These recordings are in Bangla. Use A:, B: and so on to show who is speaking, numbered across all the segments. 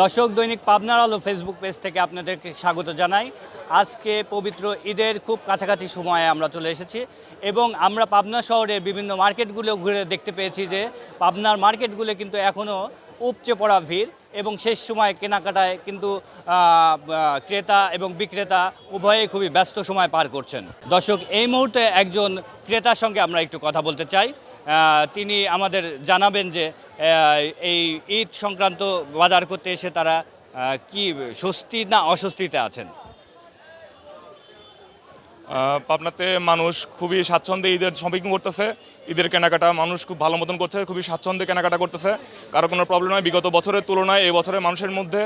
A: দর্শক, দৈনিক পাবনার আলো ফেসবুক পেজ থেকে আপনাদেরকে স্বাগত জানাই। আজকে পবিত্র ঈদের খুব কাছাকাছি সময়ে আমরা চলে এসেছি এবং আমরা পাবনা শহরের বিভিন্ন মার্কেটগুলো ঘুরে দেখতে পেয়েছি যে পাবনার মার্কেটগুলো কিন্তু এখনও উপচে পড়া ভিড় এবং শেষ সময় কেনাকাটায় কিন্তু ক্রেতা এবং বিক্রেতা উভয়ে খুবই ব্যস্ত সময় পার করছেন। দর্শক, এই মুহূর্তে একজন ক্রেতার সঙ্গে আমরা একটু কথা বলতে চাই। তিনি আমাদের জানাবেন যে এই ঈদ সংক্রান্ত বাজার করতে এসে তারা কি স্বস্তি না অস্বস্তিতে আছেন?
B: পাবনাতে মানুষ খুবই স্বাচ্ছন্দ্যে ঈদের শপিং করতেছে। ঈদের কেনাকাটা মানুষ খুব ভালো মতন করছে, খুবই স্বাচ্ছন্দ্যে কেনাকাটা করতেছে। কারও কোনো প্রবলেম নয় বিগত বছরের তুলনায় এই বছরের মানুষের মধ্যে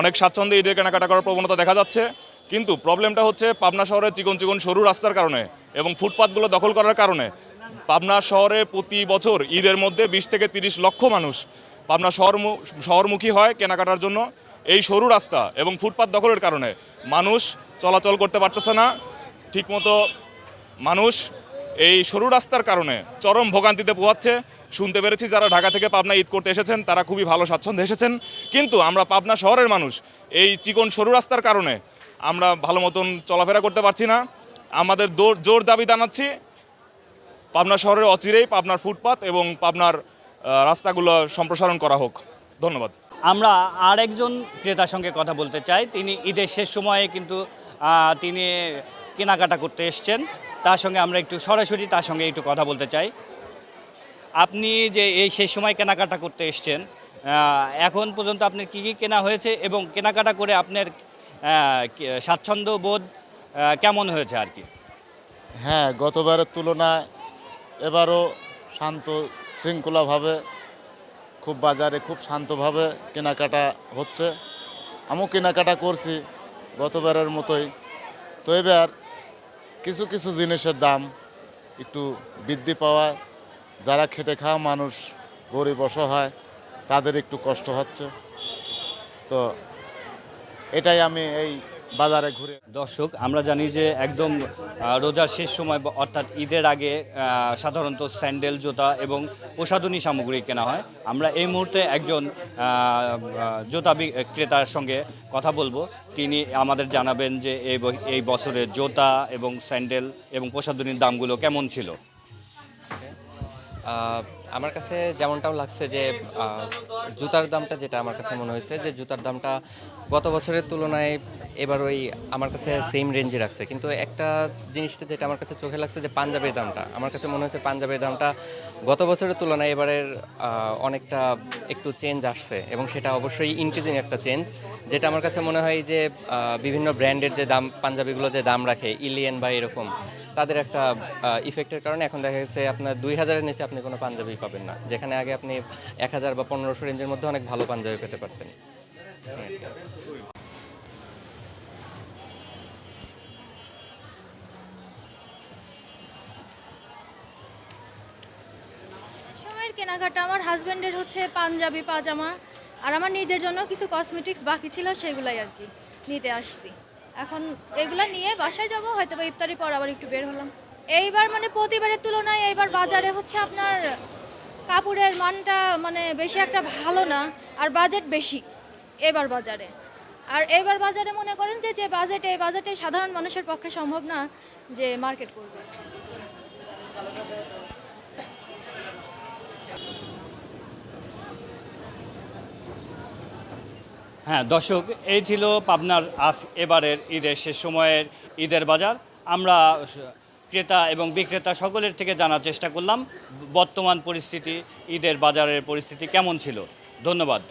B: অনেক স্বাচ্ছন্দ্যে ঈদের কেনাকাটা করার প্রবণতা দেখা যাচ্ছে। কিন্তু প্রবলেমটা হচ্ছে পাবনা শহরের চিকন চিকন সরু রাস্তার কারণে এবং ফুটপাতগুলো দখল করার কারণে। পাবনা শহরে প্রতি বছর ঈদের মধ্যে বিশ থেকে তিরিশ লক্ষ মানুষ পাবনা শহর শহরমুখী হয় কেনাকাটার জন্য। এই সরু রাস্তা এবং ফুটপাত দখলের কারণে মানুষ চলাচল করতে পারতেছে না। ঠিকমতো মানুষ এই সরু রাস্তার কারণে চরম ভোগান্তিতে পোহাচ্ছে। শুনতে পেরেছি যারা ঢাকা থেকে পাবনা ঈদ করতে এসেছেন, তারা খুবই ভালো স্বাচ্ছন্দ্যে এসেছেন। কিন্তু আমরা পাবনা শহরের মানুষ, এই চিকন সরু রাস্তার কারণে আমরা ভালো মতন চলাফেরা করতে পারছি না। আমাদের জোর দাবি জানাচ্ছি পাবনা শহরের অচিরেই পাবনার ফুটপাত এবং পাবনার রাস্তাগুলো সম্প্রসারণ করা হোক। ধন্যবাদ।
A: আমরা আর একজন ক্রেতার সঙ্গে কথা বলতে চাই। তিনি ঈদের শেষ সময়ে কিন্তু তিনি কেনাকাটা করতে এসছেন। তার সঙ্গে আমরা একটু সরাসরি তার সঙ্গে একটু কথা বলতে চাই। আপনি যে এই শেষ সময় কেনাকাটা করতে এসছেন এখন পর্যন্ত আপনার কী কী কেনা হয়েছে এবং কেনাকাটা করে আপনার স্বাচ্ছন্দ্য বোধ কেমন হয়েছে আর কি?
C: হ্যাঁ গতবারের তুলনায় এবারও শান্ত শৃঙ্খলাভাবে, খুব বাজারে খুব শান্তভাবে কেনাকাটা হচ্ছে। আমিও কেনাকাটা করছি গতবারের মতোই। তো এবার কিছু কিছু জিনিসের দাম একটু বৃদ্ধি পাওয়ায় যারা খেটে খাওয়া মানুষ, গরিব অসহায়, তাদের একটু কষ্ট হচ্ছে। তো এটাই আমি এই বাজারে ঘুরে।
A: দর্শক আমরা জানি যে একদম রোজার শেষ সময় বা অর্থাৎ ঈদের আগে সাধারণত স্যান্ডেল জুতা এবং প্রসাধনী সামগ্রী কেনা হয়। আমরা এই মুহূর্তে একজন জুতা ক্রেতার সঙ্গে কথা বলব। তিনি আমাদের জানাবেন যে এই এই বছরে জুতা এবং স্যান্ডেল এবং প্রসাধনীর দামগুলো কেমন ছিল?
D: আমার কাছে যেমনটাও লাগছে যে জুতার দামটা যেটা আমার কাছে মনে হয়েছে যে জুতার দামটা গত বছরের তুলনায় এবার ওই আমার কাছে সেম রেঞ্জে রাখছে। কিন্তু একটা জিনিসটা যেটা আমার কাছে চোখে লাগছে যে পাঞ্জাবের দামটা। আমার কাছে মনে হয়েছে পাঞ্জাবের দামটা গত বছরের তুলনায় এবারের অনেকটা একটু চেঞ্জ আসছে। এবং সেটা অবশ্যই ইনক্রিজিং একটা চেঞ্জ যেটা আমার কাছে মনে হয় যে বিভিন্ন ব্র্যান্ডের যে দাম, পাঞ্জাবিগুলো যে দাম রাখে ইলিয়েন বা এরকম, তাদের একটা ইফেক্টের কারণে এখন দেখা গেছে আপনার দুই হাজারের নিচে আপনি কোনো পাঞ্জাবি পাবেন না। যেখানে আগে আপনি এক হাজার বা পনেরোশো রেঞ্জের মধ্যে অনেক ভালো পাঞ্জাবি পেতে পারতেন।
E: কেনাকাটা, আমার হাজব্যান্ডের হচ্ছে পাঞ্জাবি, পাজামা, আর আমার নিজের জন্য কিছু কসমেটিক্স বাকি ছিল, সেগুলাই আর কি নিতে আসছি। এখন এগুলো নিয়ে বাসায় যাব, হয়তো বা ইফতারি পর আবার একটু বের হলাম। এইবার মানে প্রতিবারের তুলনায় এইবার বাজারে হচ্ছে আপনার কাপড়ের মানটা মানে বেশি একটা ভালো না, আর বাজেট বেশি এবার বাজারে। আর এবার বাজারে মনে করেন যে যে বাজেটে এই বাজেটে সাধারণ মানুষের পক্ষে সম্ভব না যে মার্কেট করবে।
A: হ্যাঁ দর্শক, এই ছিল পাবনার আজ এবারের ঈদের শেষ সময়ের ঈদের বাজার। আমরা ক্রেতা এবং বিক্রেতা সকলের থেকে জানার চেষ্টা করলাম, বর্তমান পরিস্থিতি, ঈদের বাজারের পরিস্থিতি কেমন ছিল। ধন্যবাদ।